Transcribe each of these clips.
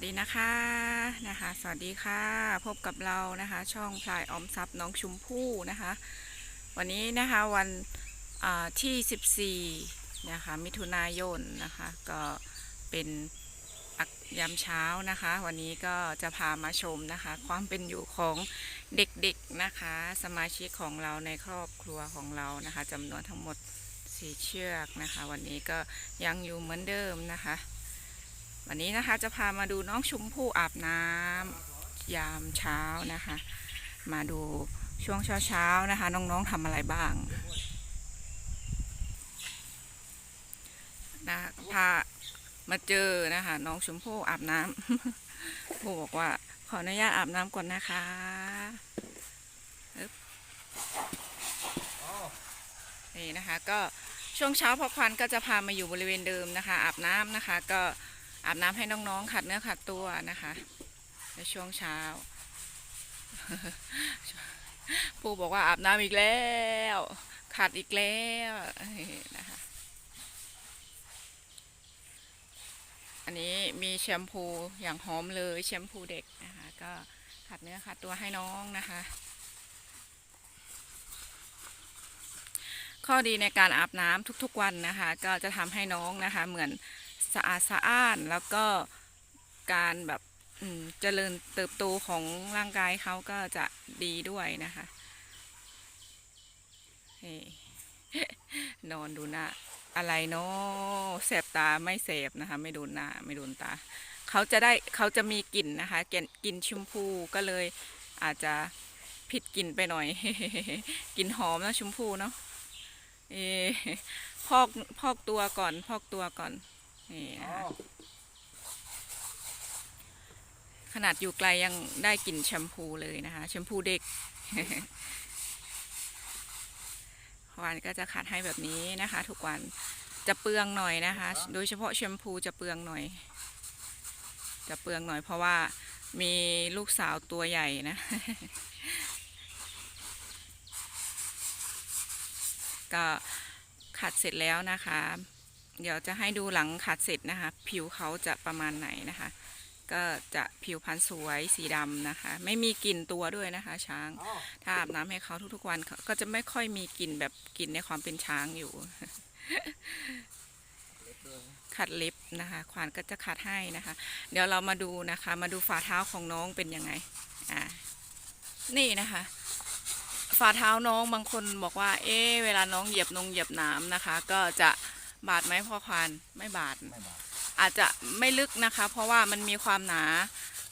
วัสดีนะคะนะคะ สวัสดีค่ะ พบกับเรานะคะ ช่องพลายออมทรัพย์น้องชุมพู่นะคะ วันนี้นะคะวันอ่าที่ 14 นะคะ มิถุนายนนะคะ ก็เป็นยามเช้านะคะ วันนี้ก็จะพามาชมนะคะ ความเป็นอยู่ของเด็กๆนะคะ สมาชิกของเราในครอบครัวของเรานะคะจำนวนทั้งหมดสี่เชือกนะคะ วันนี้ก็ยังอยู่เหมือนเดิมนะคะ วันนี้นะคะจะพามาดูน้องชมพู่อาบน้ำยามเช้านะคะ มาดูช่วงเช้าๆนะคะ น้องๆทำอะไรบ้างนะพามาเจอนะคะ น้องชมพู่อาบน้ำผู้บอกว่าขออนุญาตอาบน้ำก่อนนะคะนี่นะคะก็ช่วงเช้าพอควันก็จะพามาอยู่บริเวณเดิมนะคะ อาบน้ำนะคะก็ อาบน้ำให้น้องๆขัดเนื้อขัดตัวนะคะในช่วงเช้าผู้บอกว่าอาบน้ำอีกแล้ว ขัดอีกแล้วนะคะ อันนี้มีแชมพูอย่างหอมเลยแชมพูเด็กนะคะ ก็ขัดเนื้อขัดตัวให้น้องนะคะ ข้อดีในการอาบน้ำทุกๆวันนะคะ ก็จะทำให้น้องนะคะ เหมือน สะอาดสะอ้าน แล้วก็การแบบเจริญเติบโตของร่างกายเขาก็จะดีด้วยนะคะนี่นอนดูหน้าอะไรเนาะแสบตาไม่แสบนะคะ ไม่โดนหน้าไม่โดนตา เขาจะได้เขาจะมีกลิ่นนะคะกลิ่นชมพูก็เลยอาจจะผิดกลิ่นไปหน่อยกลิ่นหอมนะชมพูเนาะเอะพอกพอกตัวก่อน พอกตัวก่อน นี่นะคะขนาดอยู่ไกลยังได้กลิ่นแชมพูเลยนะคะแชมพูเด็กวันก็จะขัดให้แบบนี้นะคะ ทุกวันจะเปลืองหน่อยนะคะ โดยเฉพาะแชมพูจะเปลืองหน่อย จะเปลืองหน่อยเพราะว่ามีลูกสาวตัวใหญ่นะ ก็ขัดเสร็จแล้วนะคะ เดี๋ยวจะให้ดูหลังขัดเสร็จนะคะ ผิวเขาจะประมาณไหนนะคะ ก็จะผิวพรรณสวยสีดำนะคะ ไม่มีกลิ่นตัวด้วยนะคะ ช้าง ถ้าอาบน้ำให้เขาทุกๆวันเขาก็จะไม่ค่อยมีกลิ่นแบบกลิ่นในความเป็นช้างอยู่ ขัดเล็บนะคะควานก็จะขัดให้นะคะ เดี๋ยวเรามาดูนะคะ มาดูฝ่าเท้าของน้องเป็นยังไง อ่า นี่นะคะฝ่าเท้าน้องบางคนบอกว่า เอ๊ะเวลาน้องเหยียบนงเหยียบน้ำนะคะ ก็จะ บาดไหมพ่อควานไม่บาด ไม่บาดอาจจะไม่ลึกนะคะ เพราะว่ามันมีความหนา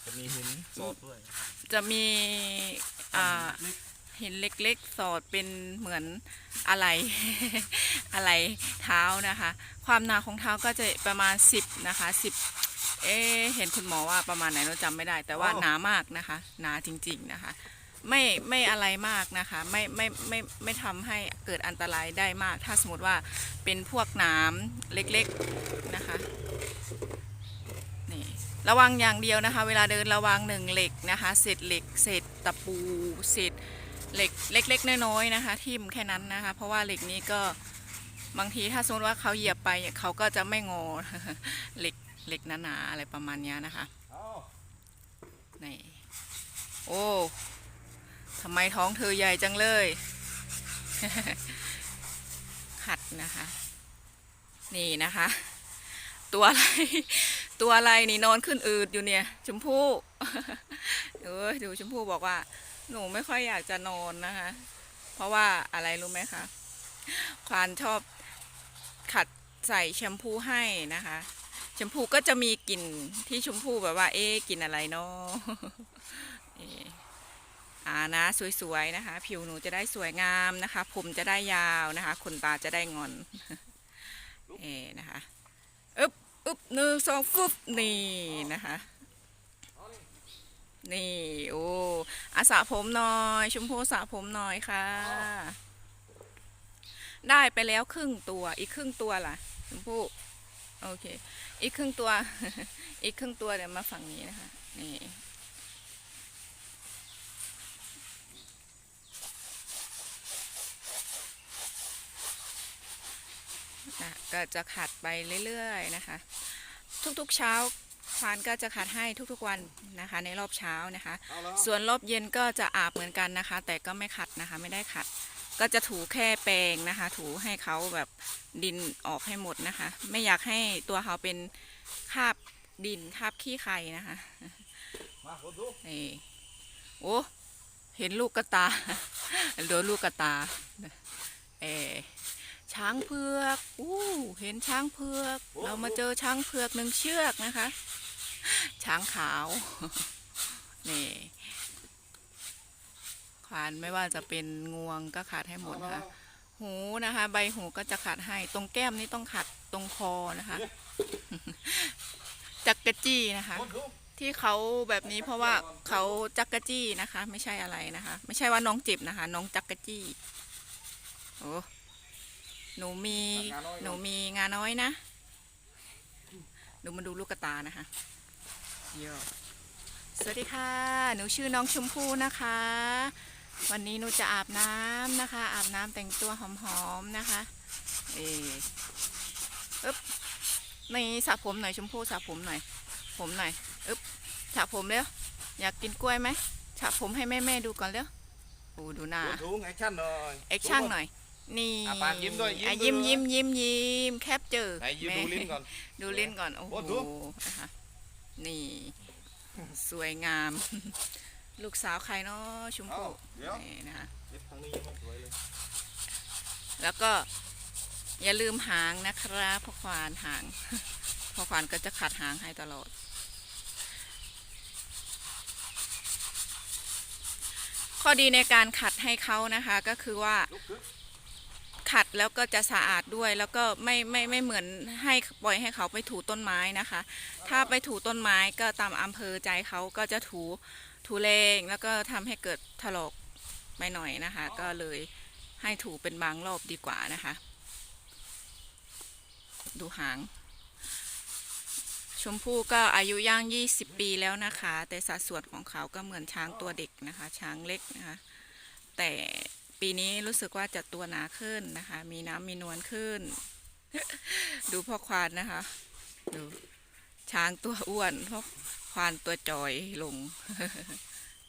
จะมีหินสอดด้วยจะมีอ่าเห็นเล็กๆ สอดเป็นเหมือนอะไร อะไรเท้านะคะ ความหนาของเท้าก็จะประมาณ 10 นะคะ 10 เอ๊ะเห็นคุณหมอว่าประมาณไหนเราจำไม่ได้ แต่ว่าหนามากนะคะ หนาจริง ๆ นะคะ ไม่ไม่อะไรมากนะคะ ไม่ไม่ไม่ไม่ทำให้เกิดอันตรายได้มาก ถ้าสมมติว่าเป็นพวกหน้ำเล็กๆนะคะนี่ระวังอย่างเดียวนะคะ เวลาเดินระวังหนึ่งเหล็กนะคะเศษเหล็กเศษตะปูเศษเหล็กเล็ก ๆ น้อยๆนะคะ ทิ่มแค่นั้นนะคะ เพราะว่าเหล็กนี้ก็บางทีถ้าสมมติว่าเขาเหยียบไปเขาก็จะไม่งอเหล็กเหล็กหนาๆอะไรประมาณนี้นะคะนี่โอ้ ทำไมท้องเธอใหญ่จังเลยขัดนะคะ นี่นะคะ ตัวอะไร ตัวอะไรนี่นอนขึ้นอืดอยู่เนี่ย ชมพู่เออดูชมพู่บอกว่า หนูไม่ค่อยอยากจะนอนนะคะ เพราะว่าอะไรรู้ไหมคะควานชอบขัดใส่แชมพูให้นะคะ แชมพูก็จะมีกลิ่นที่ชมพูแบบว่า เอ๊ะกลิ่นอะไรเนาะานะสวยๆนะคะ ผิวหนูจะได้สวยงามนะคะ ผมจะได้ยาวนะคะขนตาจะได้งอนเอ๊ะนะคะอึ๊บอึ๊บหนึ่งสองฟึบนี่นะคะ นี่โอ้อาสระผมหน่อย ชมพูสระผมหน่อยค่ะ ได้ไปแล้วครึ่งตัวอีกครึ่งตัวล่ะ ชมพูโอเค อีกครึ่งตัว อีกครึ่งตัวเดี๋ยวมาฝั่งนี้นะคะนี่ ก็จะขัดไปเรื่อยๆนะคะ ทุกๆเช้าควานก็จะขัดให้ทุกๆวันนะคะ ในรอบเช้านะคะเอาแล้วส่วนรอบเย็นก็จะอาบเหมือนกันนะคะ แต่ก็ไม่ขัดนะคะไม่ได้ขัด ก็จะถูแค่แปรงนะคะ ถูให้เขาแบบดินออกให้หมดนะคะ ไม่อยากให้ตัวเขาเป็นคราบดินคราบขี้ไข่นะคะมาผมดูนี่โอ้เห็นลูกกระตาโดนลูกกระตาเออ ช้างเผือกอู้เห็นช้างเผือก เรามาเจอช้างเผือกหนึ่งเชือกนะคะ ช้างขาว นี่ขวานไม่ว่าจะเป็นงวงก็ขาดให้หมดค่ะ หูนะคะ ใบหูก็จะขัดให้ ตรงแก้มนี่ต้องขัดตรงคอนะคะจักกะจี้นะคะผมดูที่เขาแบบนี้เพราะว่าเขาจักกะจี้นะคะ ไม่ใช่อะไรนะคะ ไม่ใช่ว่าน้องเจ็บนะคะ น้องจักกะจี้โอ้ หนูมีหนูมีงานน้อยนะหนูมาดูลูกกระตานะคะเยอะสวัสดีค่ะ หนูชื่อน้องชมพู่นะคะ วันนี้หนูจะอาบน้ำนะคะ อาบน้ำแต่งตัวหอมๆนะคะ เอออึ๊บนี่สระผมหน่อยชมพู่สระผมหน่อย ผมหน่อยอึ๊บสระผมเร็วอยากกินกล้วยไหมสระผมให้แม่แม่ๆดูก่อนเร็วโอ้ดูหน้าผมดูแอคชั่นหน่อยแอคชั่นหน่อย นี่อะปากยิ้มด้วยยิ้มอะด้วย ยิ้มยิ้มยิ้มยิ้มแคปเจอไหนยืนดูลิ้นก่อน ดูลิ้นก่อน โอ้โหโอ้ดู นะคะนี่ สวยงาม ลูกสาวใครเนาะชมเอ้าพู่เดี๋ยวนี่นะคะเย็บทางนี้ยังไม่สวยเลยแล้วก็อย่าลืมหางนะครับพ่อควานหาง พ่อควานก็จะขัดหางให้ตลอด ข้อดีในการขัดให้เขานะคะ ก็คือว่าลุกขึ้น ขัดแล้วก็จะสะอาดด้วย แล้วก็ไม่ไม่ไม่เหมือนให้ปล่อยให้เขาไปถูต้นไม้นะคะ ถ้าไปถูต้นไม้ก็ตามอำเภอใจเขาก็จะถูถูแรงแล้วก็ทำให้เกิดถลอกไปหน่อยนะคะ ก็เลยให้ถูเป็นบางรอบดีกว่านะคะ ดูหาง ชมพู่ก็อายุย่าง 20 ปีแล้วนะคะ แต่สัดส่วนของเขาก็เหมือนช้างตัวเด็กนะคะ ช้างเล็กนะคะ แต่ ปีนี้รู้สึกว่าจะตัวหนาขึ้นนะคะ มีน้ำมีนวลขึ้น ดูพ่อควานนะคะ ดูช้างตัวอ้วนพ่อควานตัวจอยลง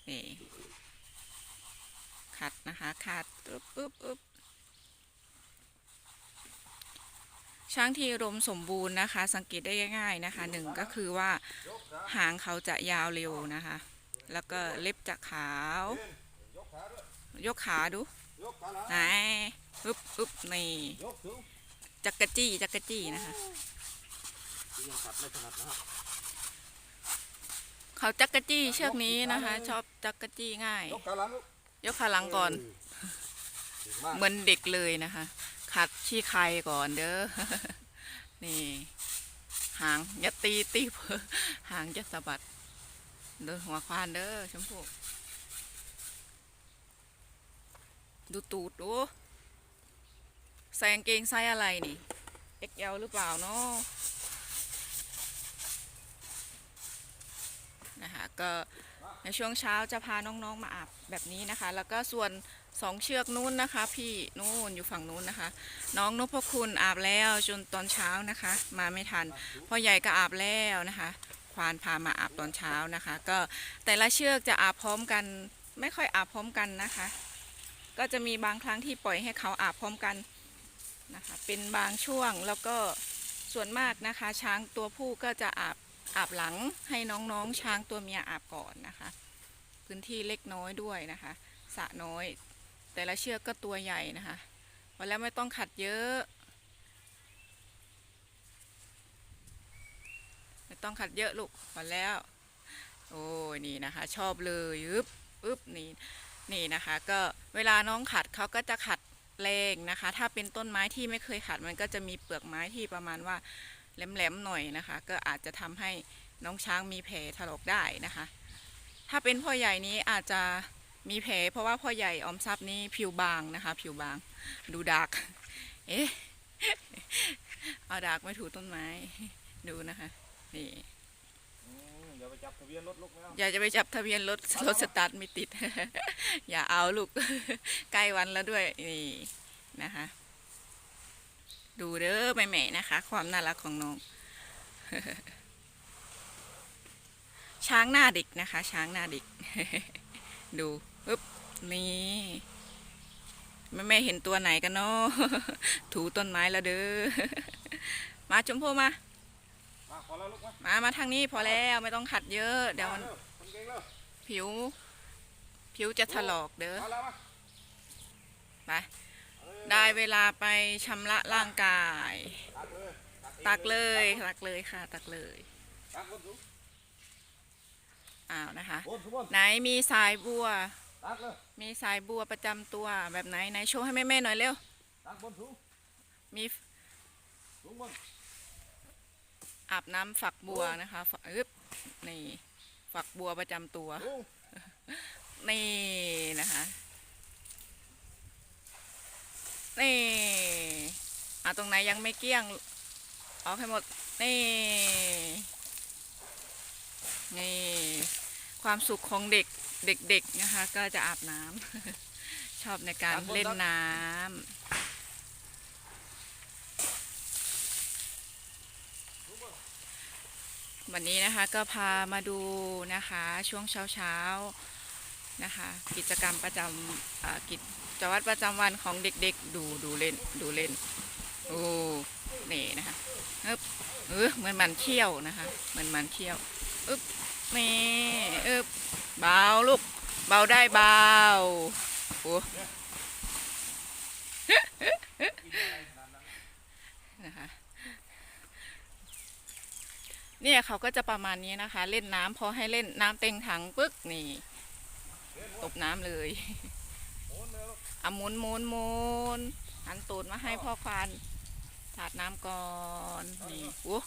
นี่ขัดนะคะขัดปึ๊บปึ๊บปึ๊บช้างที่อุดมสมบูรณ์นะคะ สังเกตได้ง่ายๆนะคะหนึ่งก็คือว่าหางเขาจะยาวเร็วนะคะ แล้วก็เล็บจะขาว ยกขาด้ วยยกขาดูยกขาหลังไหนอึ๊บอึ๊บนี่ยกสูงจักกะจี้จักกะจี้นะคะยังขัดไม่ถนัดนะครับเขาจักกะจี้เชือกนี้นะคะ ชอบจักกะจี้ง่าย ยกขาหลังลูกยกขาหลังก่อนเก่งมากเหมือนเด็กเลยนะคะ ขัดชี้ใครก่อนเด้อนี่หางอย่าตีตีเพ้อหางจะสะบัดเดินหัวควานเด้อชมพู่ ดูตูดดูใส่กางเกงไซส์อะไรนี่ XL หรือเปล่าเนาะนะคะก็ในช่วงเช้าจะพาน้องๆมาอาบแบบนี้นะคะ แล้วก็ส่วนสองเชือกนู้นนะคะ พี่นู้นอยู่ฝั่งนู้นนะคะ น้องนพคุณอาบแล้วจนตอนเช้านะคะ มาไม่ทันพ่อใหญ่ก็อาบแล้วนะคะควานพามาอาบตอนเช้านะคะ ก็แต่ละเชือกจะอาบพร้อมกัน ไม่ค่อยอาบพร้อมกันนะคะ ก็จะมีบางครั้งที่ปล่อยให้เขาอาบพร้อมกันนะคะ เป็นบางช่วงแล้วก็ส่วนมากนะคะ ช้างตัวผู้ก็จะอาบอาบหลังให้น้องๆ ช้างตัวเมียอาบก่อนนะคะ พื้นที่เล็กน้อยด้วยนะคะสะน้อย แต่ละเชือกก็ตัวใหญ่นะคะพอแล้วไม่ต้องขัดเยอะ ไม่ต้องขัดเยอะลูกพอแล้ว โอ้ยนี่นะคะ ชอบเลยอึบอึ๊บนี่ นี่นะคะ ก็เวลาน้องขัดเขาก็จะขัดแรงนะคะ ถ้าเป็นต้นไม้ที่ไม่เคยขัดมันก็จะมีเปลือกไม้ที่ประมาณว่าแหลมๆหน่อยนะคะ ก็อาจจะทำให้น้องช้างมีแผลถลอกได้นะคะ ถ้าเป็นพ่อใหญ่นี้อาจจะมีแผลเพราะว่าพ่อใหญ่ออมทรัพย์นี่ผิวบางนะคะ ผิวบาง ดูดากเอ๊ะเอาดากไม่ถูต้นไม้ดูนะคะนี่ ไปจับทะเบียนรถลูกแล้วอยาจะไปจับทะเบียนรถรถสตาร์ทไม่ติด อย่าเอาลูกใกล้วันแล้วด้วยนี่นะคะ ดูเด้อแม่ๆนะคะ ความน่ารักของน้องช้างหน้าเด็กนะคะ ช้างหน้าเด็ก ดูปึ๊บนี่ไม่ไม่เห็นตัวไหนกันเนาะถูต้นไม้แล้วเด้อมาชมพู่มา พอแล้วลูกมามามาทางนี้พอแล้วไม่ต้องขัดเยอะ เดี๋ยวมันมาร็คนเก่งเร็วผิว ผิวจะถลอกเด้อมาแล้วมาไปได้เวลาไปชำระร่างกาย ตักเลยตักเลยตักเลยค่ะ ตักเลย ตักบนสูงอ้าวนะคะบนสูงบนไหนมีสายบัว ตักเลยมีสายบัวประจำตัวแบบไหนไหนโชว์ให้แม่ๆหน่อยเร็ว ตักบนสูงมี สูงบน อาบน้ำฝักบัวนะคะฝักอึ๊บนี่ฝักบัวประจำตัวสูงนี่นะคะ นี่อะตรงไหนยังไม่เกลี้ยงเอาให้หมด นี่ นี่ ความสุขของเด็กเด็กๆนะคะ ก็จะอาบน้ำชอบในการเล่นน้ำ วันนี้นะคะก็พามาดูนะคะช่วงเช้าๆนะคะ กิจกรรมประจำกิจวัตรประจำวันของเด็กๆ ดูดูเล่นดูเล่นโอ้นี่นะคะอึ๊บเออเหมือนมันเขี้ยวนะคะเหมือนมันเขี้ยวอึ๊บนี่อึ๊บเบาลูกเบาได้เบาโอ้นะคะ เนี่ยเขาก็จะประมาณนี้นะคะ เล่นน้ำพอให้เล่นน้ำเต็งถังปึ๊กนี่ ตบน้ำเลยหมุนเลยอามุนมุนมุนหันตูดมาให้พ่อควานถาดน้ำก่อนนี่โอ้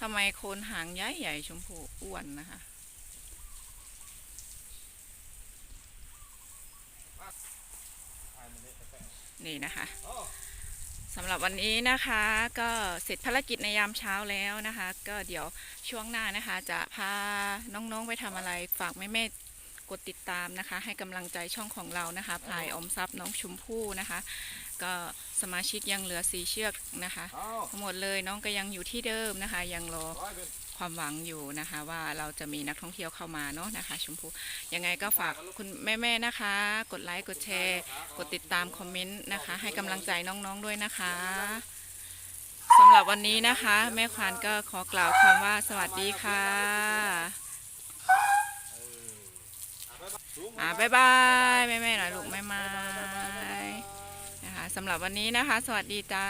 ทำไมโคนหางใหญ่ใหญ่ชมพูอ้วนนะคะนี่นะคะ สำหรับวันนี้นะคะก็เสร็จภารกิจในยามเช้าแล้วนะคะ ก็เดี๋ยวช่วงหน้านะคะ จะพาน้องๆไปทำอะไรฝากแม่ๆกดติดตามนะคะ ให้กำลังใจช่องของเรานะคะพลายอมทรัพย์น้องชมพู่นะคะ ก็สมาชิกยังเหลือสีเชือกนะคะเอาทั้งหมดเลยน้องก็ยังอยู่ที่เดิมนะคะ ยังรอร้อยเป็นความหวังอยู่นะคะ ว่าเราจะมีนักท่องเที่ยวเข้ามาเนาะนะคะ ชมพู่ยังไงก็ฝากคุณแม่ๆนะคะ กดไลค์กดแชร์ กดติดตามคอมเมนต์นะคะ ให้กำลังใจน้องๆด้วยนะคะสำหรับวันนี้นะคะ แม่ควานก็ขอกล่าวคำว่าสวัสดีค่ะสูงอ่าบ๊ายบายแม่ๆหน่อยลูกแม่ไม้นะคะ สำหรับวันนี้นะคะ สวัสดีจ้า